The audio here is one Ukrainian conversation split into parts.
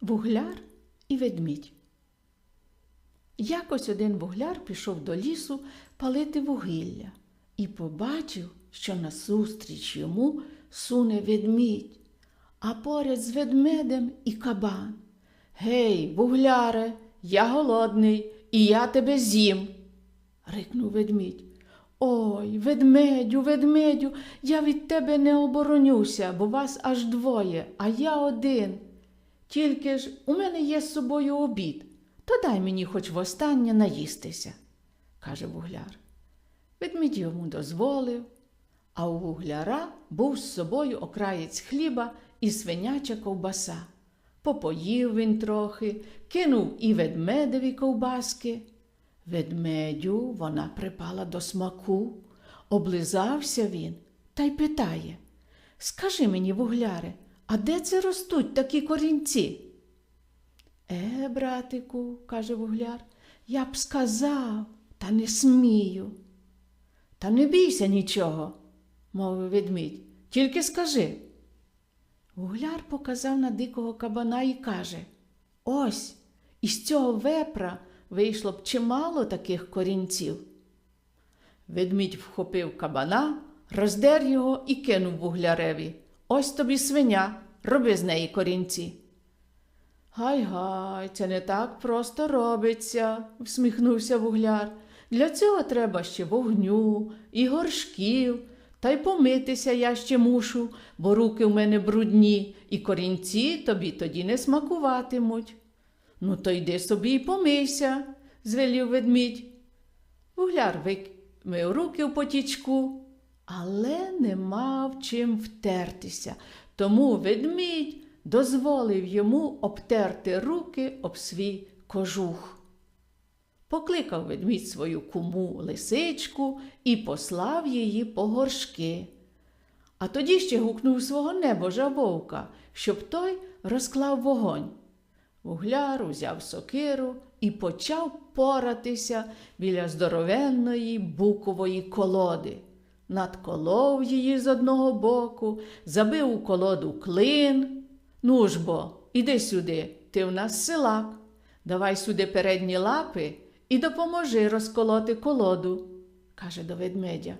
Вугляр і ведмідь. Якось один вугляр пішов до лісу палити вугілля і побачив, що насустріч йому суне ведмідь, а поряд з ведмедем і кабан. Гей, вугляре, я голодний, і я тебе з'їм. рикнув ведмідь. Ой, ведмедю, ведмедю, я від тебе не оборонюся, бо вас аж двоє, а я один. Тільки ж у мене є з собою обід, то дай мені хоч востаннє наїстися, каже вугляр. Ведмідь йому дозволив, а у вугляра був з собою окраєць хліба і свиняча ковбаса. Попоїв він трохи, кинув і ведмедеві ковбаски. Ведмедю вона припала до смаку, облизався він та й питає Скажи мені, вугляре, а де це ростуть такі корінці? Е, братику, каже вугляр, я б сказав, та не смію. Та не бійся нічого, мовив ведмідь, тільки скажи. Вугляр показав на дикого кабана і каже Ось, із цього вепра вийшло б чимало таких корінців. Ведмідь вхопив кабана, роздер його і кинув вугляреві. Ось тобі свиня, роби з неї корінці. Гай гай, це не так просто робиться, всміхнувся вугляр. Для цього треба ще вогню і горшків, та й помитися я ще мушу, бо руки в мене брудні, і корінці тобі тоді не смакуватимуть. Ну, то йди собі й помийся, звелів ведмідь. Вугляр викмив руки в потічку, але не мав чим втертися, тому ведмідь дозволив йому обтерти руки об свій кожух. Покликав ведмідь свою куму лисичку і послав її по горшки. А тоді ще гукнув свого небожа вовка, щоб той розклав вогонь. Вугляр узяв сокиру і почав поратися біля здоровенної букової колоди. Надколов її з одного боку, забив у колоду клин. Ну ж бо, іди сюди, ти в нас силак. Давай сюди передні лапи і допоможи розколоти колоду, каже до ведмедя.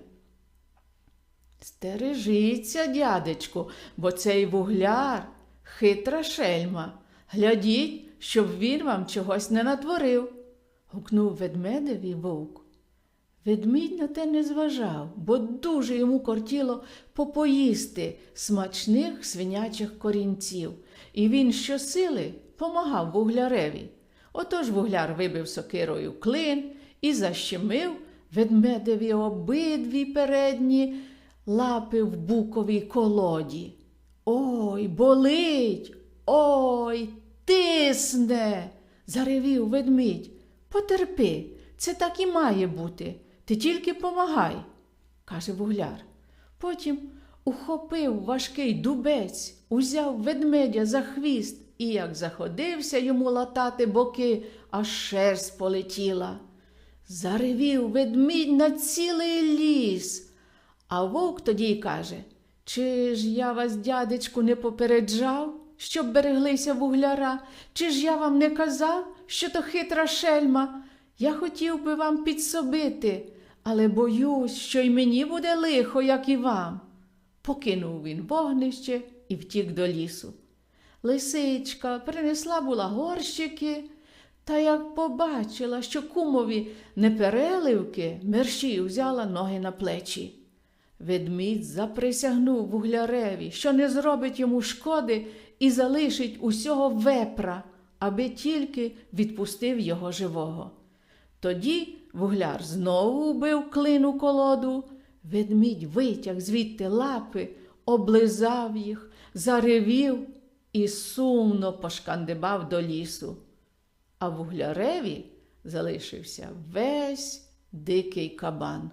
Стережіться, дядечку, бо цей вугляр хитра шельма. Глядіть, щоб він вам чогось не натворив, гукнув ведмедеві вовк. Ведмідь на те не зважав, бо дуже йому кортіло попоїсти смачних свинячих корінців, і він щосили помагав вугляреві. Отож вугляр вибив сокирою клин і защемив ведмедеві обидві передні лапи в буковій колоді. Ой, болить, ой, тисне, заревів ведмідь. Потерпи, це так і має бути. Ти тільки помагай, каже вугляр. Потім ухопив важкий дубець, узяв ведмедя за хвіст і, як заходився йому латати боки, аж шерсть полетіла. Заревів ведмідь на цілий ліс. А вовк тоді й каже Чи ж я вас, дядечку, не попереджав, щоб береглися вугляра? Чи ж я вам не казав, що то хитра шельма? Я хотів би вам підсобити, але боюсь, що й мені буде лихо, як і вам. Покинув він вогнище і втік до лісу. Лисичка принесла була горщики, та як побачила, що кумові не переливки, мерщій взяла ноги на плечі. Ведмідь заприсягнув вугляреві, що не зробить йому шкоди і залишить усього вепра, аби тільки відпустив його живого. Тоді вугляр знову вбив клину колоду, ведмідь витяг звідти лапи, облизав їх, заревів і сумно пошкандибав до лісу. А вугляреві залишився весь дикий кабан.